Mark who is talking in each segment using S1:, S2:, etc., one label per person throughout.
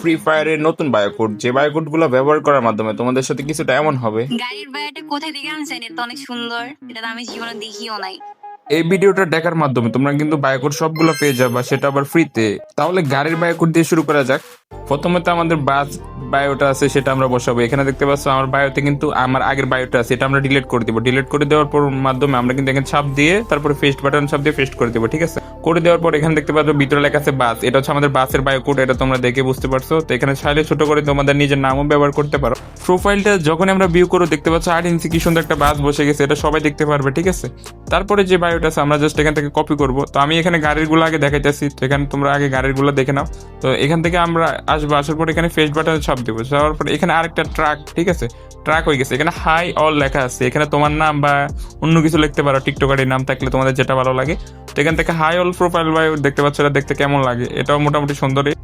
S1: Free ফায়ারের নতুন বায়োকোড যে বায়োকোডগুলো ব্যবহার করার মাধ্যমে তোমাদের সাথে কিছুটা এমন হবে।
S2: গাড়ির বায়োটা কোথায় থেকে আনছেন? এটা অনেক সুন্দর। এটা তো আমি জীবনে দেখিও নাই।
S1: এই ভিডিওটা দেখার মাধ্যমে তোমরা কিন্তু বায়োকোড সবগুলো পেয়ে যাবা সেটা আবার ফ্রিতে। তাহলে গাড়ির বায়োকোড দিয়ে শুরু করা যাক। প্রথমে তো আমাদের বাস বায়োটা আছে সেটা আমরা বসাবো। এখানে দেখতে পাচ্ছ আমার বায়োতে কিন্তু আমার আগের বায়োটা আছে এটা আমরা ডিলিট করে দিব। ডিলিট করে দেওয়ার পর মাধ্যমে আমরা কিন্তু এখানে ছাপ দিয়ে তারপরে ফেস্ট বাটন ছাপ দিয়ে ফেস্ট করে দেবো ঠিক আছে? করে দেওয়ার পর এখানে দেখতে পাচ্ছ ভিতরে লেখা আছে বাস। এটা হচ্ছে আমাদের বাসের বায়োকোড এটা তোমরা দেখে বুঝতে পারছ। তো এখানে চাইলে ছোট করে তোমাদের নিজের নামও ব্যবহার করতে পারো। প্রোফাইলটা যখন আমরা ভিউ করো, দেখতে পাচ্ছি আট ইঞ্চি কি সুন্দর একটা বাস বসে গেছে, এটা সবাই দেখতে পারবে, ঠিক আছে? তারপরে যে বায়োটা আছে, আমরা জাস্ট এখান থেকে কপি করব। তো আমি এখানে গাড়িগুলো আগে দেখাইতেছি, তো এখানে তোমরা আগে গাড়িগুলো দেখে নাও। তো এখান থেকে আমরা আসব, আসার পর এখানে ফেস বাটনে ছাপ দেবো। যাওয়ার পরে এখানে আরেকটা ট্রাক ঠিক আছে? ট্রাক হয়ে গেছে। এখানে হাই অল লেখা আছে। এখানে তোমার নাম বা অন্য কিছু লিখতে পারো টিকটকারের নাম থাকলে তোমাদের যেটা ভালো লাগে। তো এখান থেকে হাই অল প্রোফাইল বায়ো দেখতে পাচ্ছ এটা দেখতে কেমন লাগে? এটাও মোটামুটি সুন্দরই।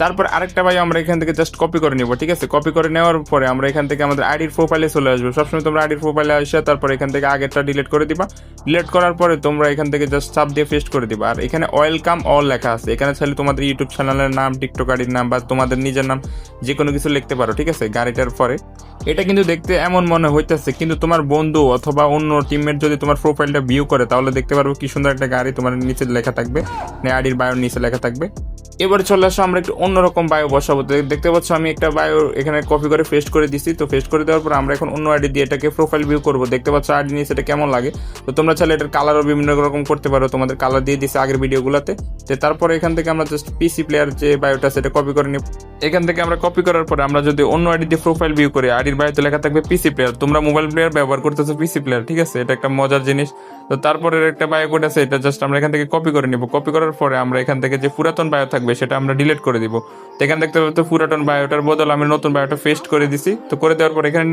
S1: তারপর আরেকটা ভাই আমরা এখান থেকে জাস্ট কপি করে নিব, ঠিক আছে? কপি করে নেওয়ার পরে আমরা এখান থেকে আমাদের আইডির প্রোফাইলে চলে আসব। সবসময় তোমরা আইডির প্রোফাইলে আসে, তারপর এখান থেকে আগেরটা ডিলিট করে দিবা। ডিলিট করার পরে তোমরা এখান থেকে জাস্ট সাব দিয়ে পেস্ট করে দিবা। আর এখানে ওয়েলকাম অল লেখা আছে। এখানে চাইলে তোমাদের ইউটিউব চ্যানেলের নাম টিকটক আইডির নাম বা তোমাদের নিজের নাম যে কোনো কিছু লিখতে পারো, ঠিক আছে? গাড়িটার পরে। এটা কিন্তু দেখতে এমন মনে হইতেছে, কিন্তু তোমার বন্ধু অথবা অন্য টিমমেট যদি তোমার প্রোফাইলটা ভিউ করে, তাহলে দেখতে পারব কি সুন্দর একটা গাড়ি তোমার নিচে লেখা থাকবে। আইডির বায়োর নিচে লেখা থাকবে। এবারে চলে আসো, আমরা একটু অন্যরকম বায়ো বসাবো। দেখতে পাচ্ছ আমি একটা বায়ো এখানে কপি করে পেস্ট করে দিছি। তো পেস্ট করে দেওয়ার পর আমরা এখন অন্য আইডি দিয়ে এটাকে প্রোফাইল ভিউ করব। দেখতে পাচ্ছ আইডি নিয়ে সেটা কেমন লাগে? তো তোমরা চাইলে এটার কালারও বিভিন্ন রকম করতে পারো। তোমাদের কালার দিয়ে দিছে আগের ভিডিওগুলোতে তো তারপরে এখান থেকে আমরা জাস্ট পিসি প্লেয়ার যে বায়োটা সেটা কপি করে নিব। এখান থেকে আমরা কপি করার পরে আমরা যদি অন্য আইডি দিয়ে প্রোফাইল ভিউ করি, আইডির বায়োতে লেখা থাকবে পিসি প্লেয়ার তোমরা মোবাইল প্লেয়ার ব্যবহার করতেছো পিসি প্লেয়ার ঠিক আছে? এটা একটা মজার জিনিস। তো তারপরে একটা বায়ো কোড আছে, এটা জাস্ট আমরা এখান থেকে কপি করে নিব। কপি করার পরে আমরা এখান থেকে যে পুরাতন বায়ো থাকবে সেটা আমরা ডিলিট করে দিব। তো এখানে দেখতে পাবো তো পুরাতন বায়োটার বদল, আমি নতুন বায়োটা পেস্ট করে দিছি। তো করে দেওয়ার পর এখানে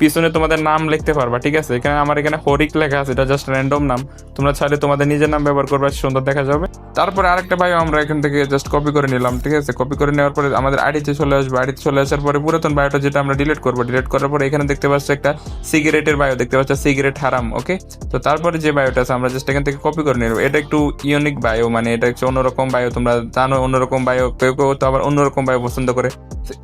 S1: পিছনে তোমাদের নাম লিখতে পারবা, ঠিক আছে? এখানে আমার এখানে হরিক লেখা আছে, এটা জাস্ট র্যান্ডম নাম। তোমরা চাইলে তোমাদের নিজের নাম ব্যবহার করবে, সুন্দর দেখা যাবে। তারপরে আরেকটা বায়ো আমরা এখান থেকে জাস্ট কপি করে নিলাম, ঠিক আছে? কপি করে নেওয়ার পরে আমাদের আইডিতে চলে আসবে আইডিতে চলে আসার পরে পুরাতন বায়োটা যেটা আমরা ডিলিট করব ডিলিট করার পরে এখানে দেখতে পাচ্ছ একটা সিগারেটের বায়ো দেখতে পাচ্ছ? সিগারেট হারাম ওকে তো তারপরে যে বায়োটা আছে, আমরা জাস্ট এখান থেকে কপি করে নেব এটা একটু ইউনিক বায়ো মানে এটা হচ্ছে অন্যরকম বায়ো তোমরা জানো অন্যরকম বায়ো কেউ কেউ তো আবার অন্যরকম বায়ো পছন্দ করে।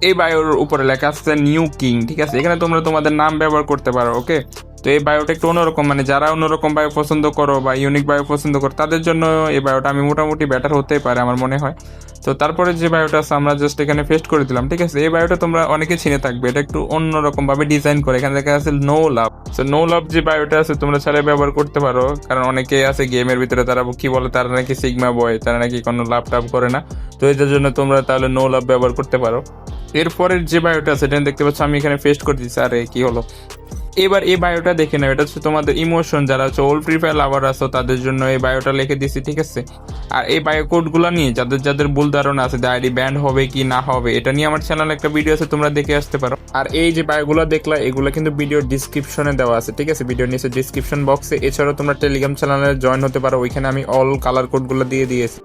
S1: এই বায়োর উপরে লেখা আছে নিউ কিং ঠিক আছে? এখানে তোমরা তোমাদের নাম ব্যবহার করতে পারো ওকে তো এই বায়োটা একটু অন্যরকম মানে যারা অন্যরকম বায়ো পছন্দ করো বা ইউনিক বায়ো পছন্দ করো, তাদের জন্য এই বায়োটা আমি মোটামুটি বেটার হতেই পারে আমার মনে হয়। তো তারপরে যে বায়োটা আছে, আমরা জাস্ট এখানে পেস্ট করে দিলাম, ঠিক আছে? এই বায়োটা তোমরা অনেকে চিনে থাকবে, এটা একটু অন্যরকম ভাবে ডিজাইন করে। এখানে দেখা আছে নো লাভ তো নো লাভ যে বায়োটা আছে, তোমরা ছাড়া ব্যবহার করতে পারো, কারণ অনেকে আছে গেমের ভিতরে, তারা কি বলে, তারা নাকি সিগমা বয় তারা নাকি কোনো লাভ টাভ করে না। তো এটার জন্য তোমরা তাহলে নো লাভ ব্যবহার করতে পারো। এরপরের যে বায়োটা আছে, এটা দেখতে পাচ্ছ, আমি এখানে পেস্ট করে দিচ্ছি আরে, কি হলো? এবার এই বায়োটা দেখে নাও, এটা হচ্ছে তোমাদের ইমোশন যারা হচ্ছে ওল্ড ফ্রি ফায়ার লাভার আছো, তাদের জন্য এই বায়োটা লিখে দিছি, ঠিক আছে? আর এই বায়ো কোডগুলো নিয়ে, যাদের যাদের ভুল ধারণা আছে যে আইডি ব্যান্ড হবে কি না হবে, এটা নিয়ে আমার চ্যানেলে একটা ভিডিও আছে, তোমরা দেখে আসতে পারো। আর এই যে বায়োগুলো দেখলা, এগুলো কিন্তু ভিডিওর ডিসক্রিপশনে দেওয়া আছে, ঠিক আছে? ভিডিওর নিচে ডিসক্রিপশন বক্সে এছাড়াও তোমরা টেলিগ্রাম চ্যানেলে জয়েন হতে পারো, ওইখানে আমি অল কালার কোডগুলো দিয়ে দিয়েছি।